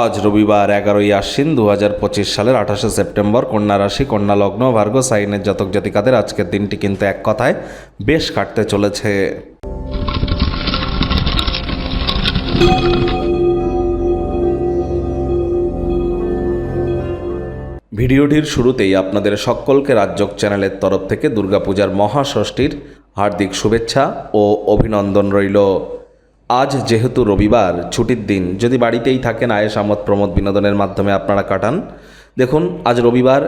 আজ রবিবার এগারোই আশ্বিন দু হাজার পঁচিশ সালের আঠাশে সেপ্টেম্বর কন্যা রাশি, কন্যা লগ্ন, ভার্গ, সাইনের জাতক জাতিকাদের আজকের দিনটি কিন্তু এক কথায় বেশ কাটতে চলেছে। ভিডিওটির শুরুতেই আপনাদের সকলকে রাজ্যক চ্যানেলের তরফ থেকে দুর্গাপূজার মহাষষ্ঠীর হার্দিক শুভেচ্ছা ও অভিনন্দন রইল। আজ যেহেতু রবিবার, ছুটির দিন, যদি বাড়িতেই থাকেন আয়েস আমোদ প্রমোদ বিনোদনের মাধ্যমে আপনারা কাটান। দেখুন, আজ রবিবার,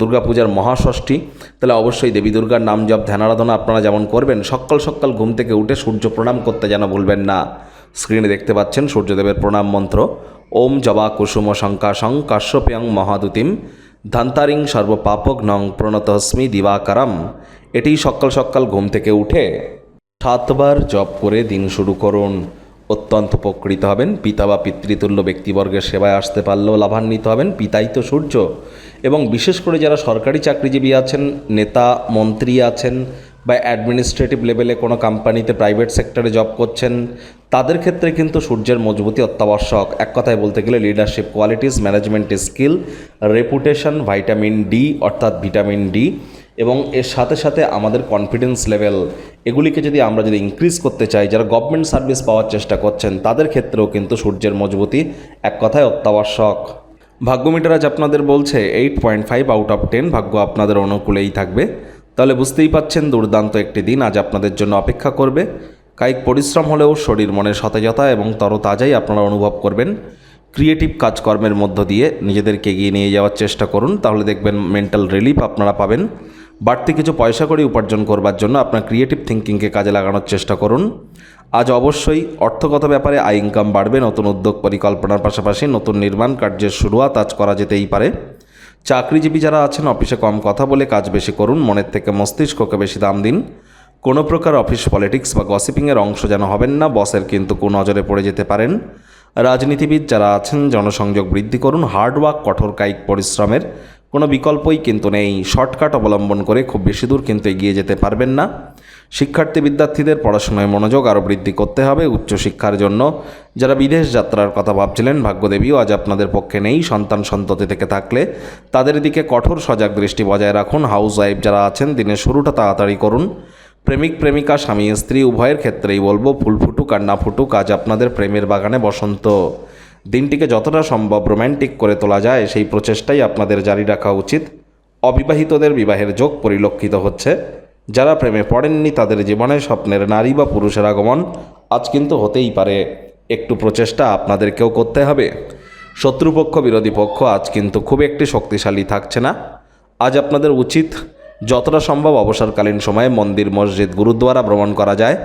দুর্গাপূজার মহাষষ্ঠী, তাহলে অবশ্যই দেবী দুর্গার নাম জপ ধ্যানারাধনা আপনারা যেমন করবেন, সকাল সকাল ঘুম থেকে উঠে সূর্য প্রণাম করতে যেন ভুলবেন না। স্ক্রিনে দেখতে পাচ্ছেন সূর্যদেবের প্রণাম মন্ত্র। ওম জবা কুসুম শঙ্কাশং কাশ্যপ্যং মহাদুতিম ধান্তারিং সর্বপাপক নং প্রণতস্মি দিবাকারম। এটি সকাল সকাল ঘুম থেকে উঠে সাতবার জপ করে দিন শুরু করুন। অত্যন্ত উপকৃত হবেন। পিতা বা পিতৃতুল্য ব্যক্তিবর্গের সেবায় আসতে পারলেও লাভান্বিত হবেন। পিতাই তো সূর্য। এবং বিশেষ করে যারা সরকারি চাকরিজীবী আছেন, নেতা, মন্ত্রী আছেন বা অ্যাডমিনিস্ট্রেটিভ লেভেলে কোনো কোম্পানিতে প্রাইভেট সেক্টরে জব করছেন, তাদের ক্ষেত্রে কিন্তু সূর্যের মজবুতি অত্যাবশ্যক। এক কথায় বলতে গেলে leadership qualities management skill reputation vitamin D অর্থাৎ ভিটামিন ডি এবং এর সাথে সাথে আমাদের কনফিডেন্স লেভেল এগুলিকে যদি আমরা যদি ইনক্রিজ করতে চাই, যারা গভর্নমেন্ট সার্ভিস পাওয়ার চেষ্টা করছেন, তাদের ক্ষেত্রেও কিন্তু সূর্যের মজবুতি এক কথায় অত্যাবশ্যক। ভাগ্য মিটার আজ আপনাদের বলছে eight point five out of ten ভাগ্য আপনাদের অনুকূলেই থাকবে। তাহলে বুঝতেই পাচ্ছেন, দুর্দান্ত একটি দিন আজ আপনাদের জন্য অপেক্ষা করবে। কায়িক পরিশ্রম হলেও শরীর মনের সতেজতা এবং তরতাজাই আপনারা অনুভব করবেন। ক্রিয়েটিভ কাজকর্মের মধ্য দিয়ে নিজেদেরকে এগিয়ে নিয়ে যাওয়ার চেষ্টা করুন, তাহলে দেখবেন মেন্টাল রিলিফ আপনারা পাবেন। বাড়তি কিছু পয়সা করে উপার্জন করবার জন্য আপনার ক্রিয়েটিভ থিঙ্কিংকে কাজে লাগানোর চেষ্টা করুন। আজ অবশ্যই অর্থগত ব্যাপারে আয় ইনকাম বাড়বে, নতুন উদ্যোগ পরিকল্পনার পাশাপাশি নতুন নির্মাণ কার্যের শুরুয়াত আজ করা যেতেই পারে। চাকরিজীবী যারা আছেন, অফিসে কম কথা বলে কাজ বেশি করুন, মনের থেকে মস্তিষ্ককে বেশি দাম দিন। কোনো প্রকার অফিস পলিটিক্স বা গসিপিংয়ের অংশ যেন হবেন না, বসের কিন্তু কোন নজরে পড়ে যেতে পারেন। রাজনীতিবিদ যারা আছেন, জনসংযোগ বৃদ্ধি করুন হার্ডওয়ার্ক কঠোর কায়িক পরিশ্রমের। কোনো বিকল্পই কিন্তু নেই। শর্টকাট অবলম্বন করে খুব বেশি দূর কিন্তু এগিয়ে যেতে পারবেন না। শিক্ষার্থী বিদ্যার্থীদের পড়াশোনায় মনোযোগ আরও বৃদ্ধি করতে হবে উচ্চশিক্ষার জন্য। যারা বিদেশ যাত্রার কথা ভাবছিলেন, ভাগ্যদেবীও আজ আপনাদের পক্ষে নেই। সন্তান সন্ততি থেকে থাকলে তাদের দিকে কঠোর সজাগ দৃষ্টি বজায় রাখুন। হাউস ওয়াইফ যারা আছেন, দিনের শুরুটা তাড়াতাড়ি করুন। প্রেমিক, প্রেমিকা, স্বামী, স্ত্রী, উভয়ের ক্ষেত্রেই বলব, ফুল ফুটুক আর না ফুটুক, আজ আপনাদের প্রেমের বাগানে বসন্ত। দিনটিকে যতটা সম্ভব রোম্যান্টিক করে তোলা যায়, সেই প্রচেষ্টাই আপনাদের জারি রাখা উচিত। অবিবাহিতদের বিবাহের যোগ পরিলক্ষিত হচ্ছে। যারা প্রেমে পড়েননি তাদের জীবনে স্বপ্নের নারী বা পুরুষের আগমন আজ কিন্তু হতেই পারে। একটু প্রচেষ্টা আপনাদেরকেও করতে হবে। শত্রুপক্ষ, বিরোধী পক্ষ আজ কিন্তু খুব একটি শক্তিশালী থাকছে না। আজ আপনাদের উচিত যতটা সম্ভব অবসরকালীন সময়ে মন্দির, মসজিদ, গুরুদ্বারা ভ্রমণ করা যায়।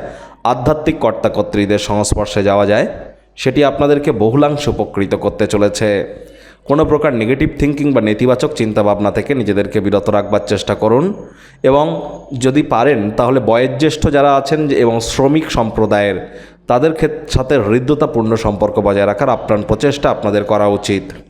আধ্যাত্মিক কর্তাকর্ত্রীদের সংস্পর্শে যাওয়া যায়। সেটি আপনাদেরকে বহুলাংশ উপকৃত করতে চলেছে। কোনো প্রকার নেগেটিভ থিঙ্কিং বা নেতিবাচক চিন্তাভাবনা থেকে নিজেদেরকে বিরত রাখবার চেষ্টা করুন এবং যদি পারেন, তাহলে বয়োজ্যেষ্ঠ যারা আছেন এবং শ্রমিক সম্প্রদায়ের, তাদের সাথে হৃদ্যতাপূর্ণ সম্পর্ক বজায় রাখার আপ্রাণ প্রচেষ্টা আপনাদের করা উচিত।